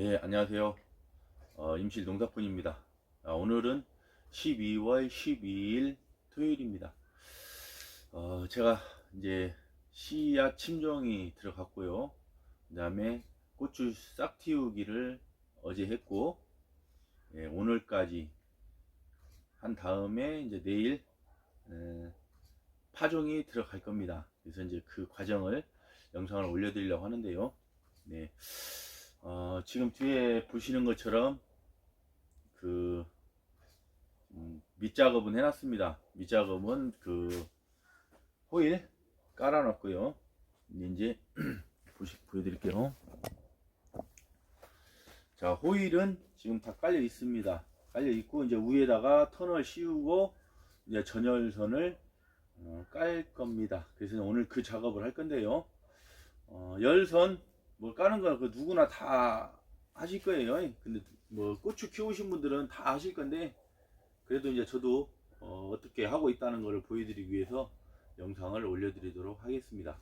네, 안녕하세요. 어, 임실 농사꾼입니다. 아, 오늘은 12월 12일 토요일입니다. 어, 제가 이제 씨앗 침종이 들어갔고요. 그 다음에 고추 싹 틔우기를 어제 했고, 예, 오늘까지 한 다음에 이제 내일 에, 파종이 들어갈 겁니다. 그래서 이제 그 과정을 영상을 올려드리려고 하는데요. 네. 어, 지금 뒤에 보시는 것처럼 그 음, 밑작업은 해놨습니다. 밑작업은 그 호일 깔아놨고요. 이제 보시 보여드릴게요. 자 호일은 지금 다 깔려 있습니다. 깔려 있고 이제 위에다가 터널 씌우고 이제 전열선을 어, 깔 겁니다. 그래서 오늘 그 작업을 할 건데요. 어, 열선 뭐 까는 거 그 누구나 다 하실 거예요. 근데 뭐 고추 키우신 분들은 다 하실 건데 그래도 이제 저도 어, 어떻게 하고 있다는 것을 보여드리기 위해서 영상을 올려드리도록 하겠습니다.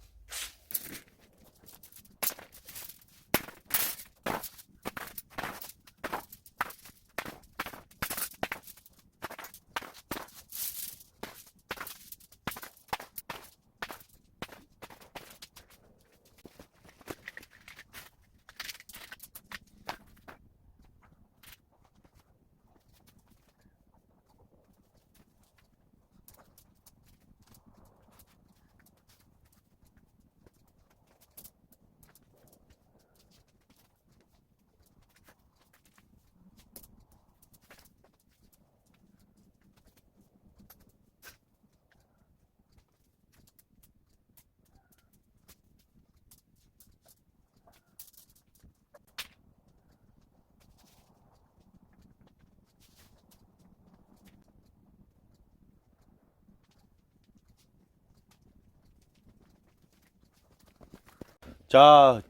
자,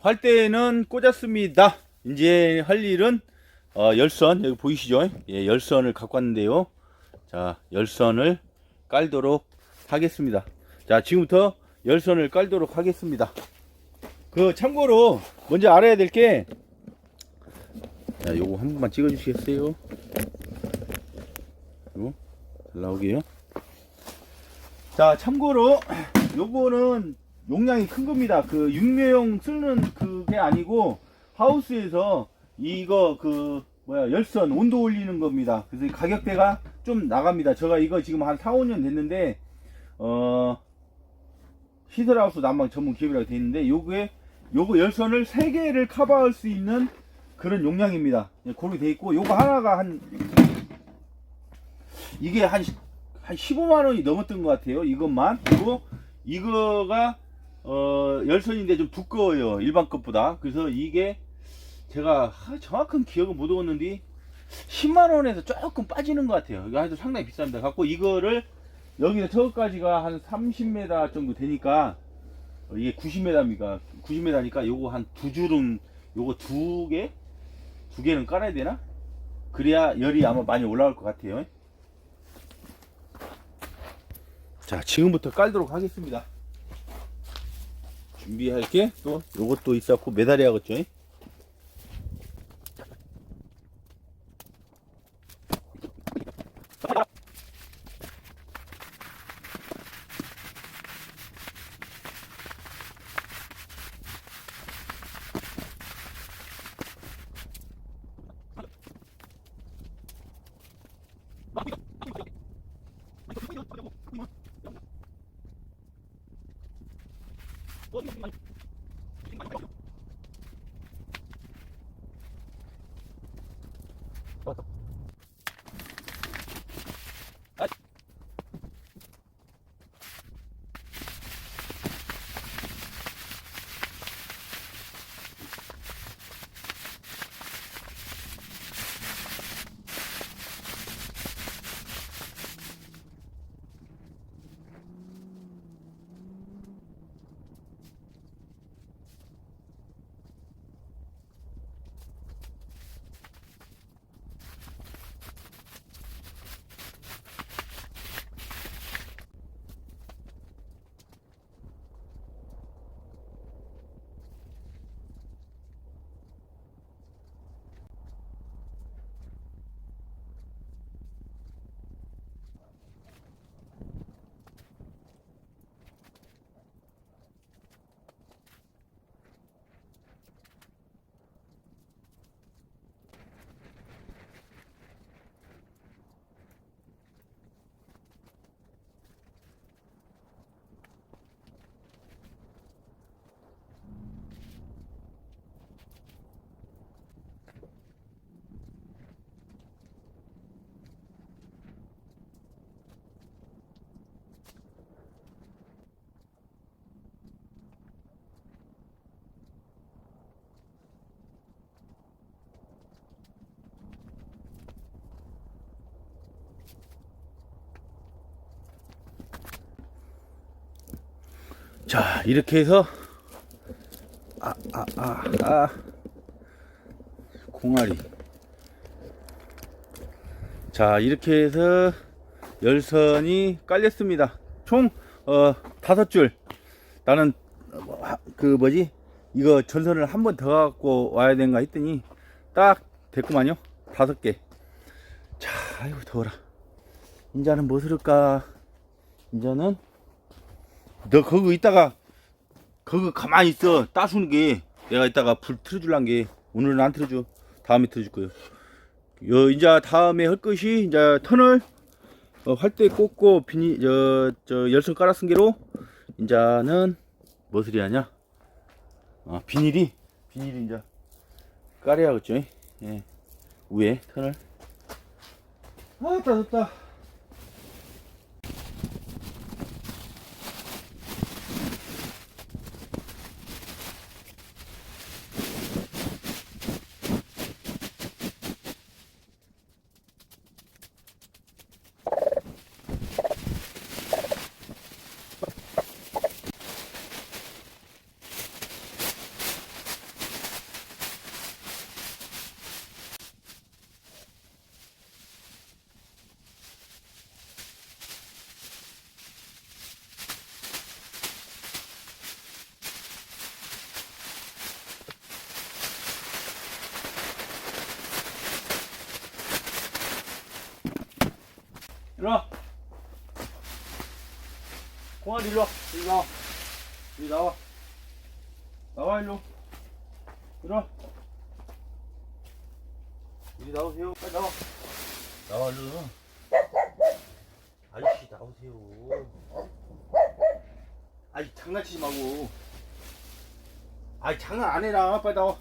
활대는 꽂았습니다. 이제 할 일은 어, 열선 여기 보이시죠? 예, 열선을 갖고 왔는데요. 자, 열선을 깔도록 하겠습니다. 자, 지금부터 열선을 깔도록 하겠습니다. 그 참고로 먼저 알아야 될 게 자, 요거 한 번만 찍어 주시겠어요? 잘 나오게요. 자, 참고로 요거는 용량이 큰 겁니다. 그 육묘용 쓰는 그게 아니고 하우스에서 이거 그 뭐야 열선 온도 올리는 겁니다. 그래서 가격대가 좀 나갑니다. 제가 이거 지금 한 4, 5년 됐는데 어 시설하우스 난방 전문 기업이라고 되어 있는데 요게 요거 열선을 3개를 커버할 수 있는 그런 용량입니다. 그렇게 돼 있고 요거 하나가 한 이게 한, 한 15만 원이 넘었던 것 같아요. 이것만. 그리고 이거가 어, 열선인데 좀 두꺼워요. 일반 것보다. 그래서 이게 제가 하, 정확한 기억은 못 얻었는데 10만원에서 조금 빠지는 것 같아요. 이거 하여튼 상당히 비쌉니다. 갖고 이거를 여기서 저거까지가 한 30m 정도 되니까 어, 이게 90m입니까? 90m니까 요거 한두 줄은 요거 두 개? 두 개는 깔아야 되나? 그래야 열이 아마 많이 올라올 것 같아요. 자, 지금부터 깔도록 하겠습니다. 준비할 게 또 요것도 있었고 메다리 하겠죠. 꽃이 많이... 자 이렇게 해서 아 아 아 아. 공아리 자 이렇게 해서 열선이 깔렸습니다. 총 어, 다섯 줄. 나는 어, 뭐, 하- 그 뭐지? 이거 전선을 한 번 더 갖고 와야 되는가 했더니 딱 됐구만요. 다섯 개자 아이고 더워라. 인자는 뭐 쓸까? 인자는 너 거기 있다가 거기 가만히 있어. 따수는 게 내가 이따가 불 틀어줄란 게 오늘은 안 틀어줘. 다음에 틀어줄 거예요. 요 이제 다음에 할 것이 이제 턴을 어, 활대 꽂고 비니 저, 저 열선 깔아 쓴 게로 이제는 무엇을 하냐? 아 비닐이 비닐이 이제 깔아야겠죠. 예. 위에 턴을 아 따졌다 공환 일로 와. 일로 나와. 일로 나와. 나와 일로. 일로 와. 이리 나오세요. 빨리 나와. 나와 일로. 아저씨 나오세요. 아이 장난치지 말고. 아이 장난 안 해라. 빨리 나와.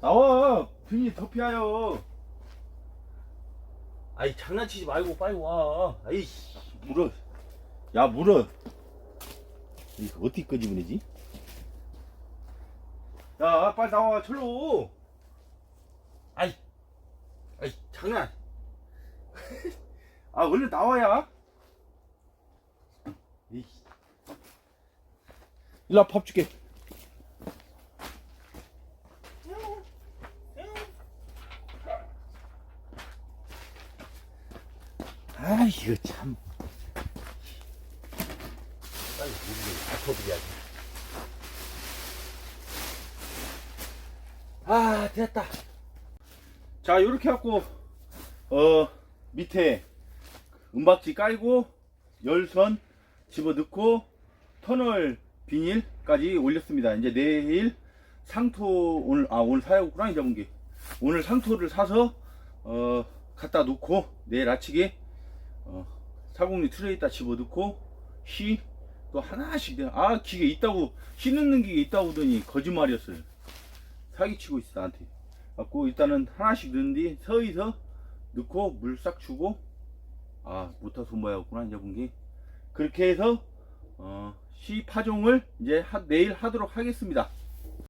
나와. 더 피하여. 아이 장난치지 말고 빨리 와. 아이씨 물어. 야 물어. 이거 어떻게 끄집어내지? 야 빨리 나와 철로. 아이 아이 장난. 아 얼른 나와야. 이씨. 일로 와, 밥 줄게. 아 이거 참. 빨리 다쳐버려야지. 아 됐다. 자 이렇게 갖고 어 밑에 은박지 깔고 열선 집어 넣고 터널 비닐까지 올렸습니다. 이제 내일 상토 오늘 아 오늘 사야겠구나 이제 본게 오늘 상토를 사서 어 갖다 놓고 내일 아침에 어, 사공리 트레이다 집어넣고 시 또 하나씩 아 기계 있다고 시 넣는 기계 있다고 하더니 거짓말이었어요. 사기치고 있어 나한테. 갖고 일단은 하나씩 넣은 뒤 서이서 넣고 물 싹 주고 아 모터 손모야겠구나 이제 본 게. 그렇게 해서 어, 시 파종을 이제 하- 내일 하도록 하겠습니다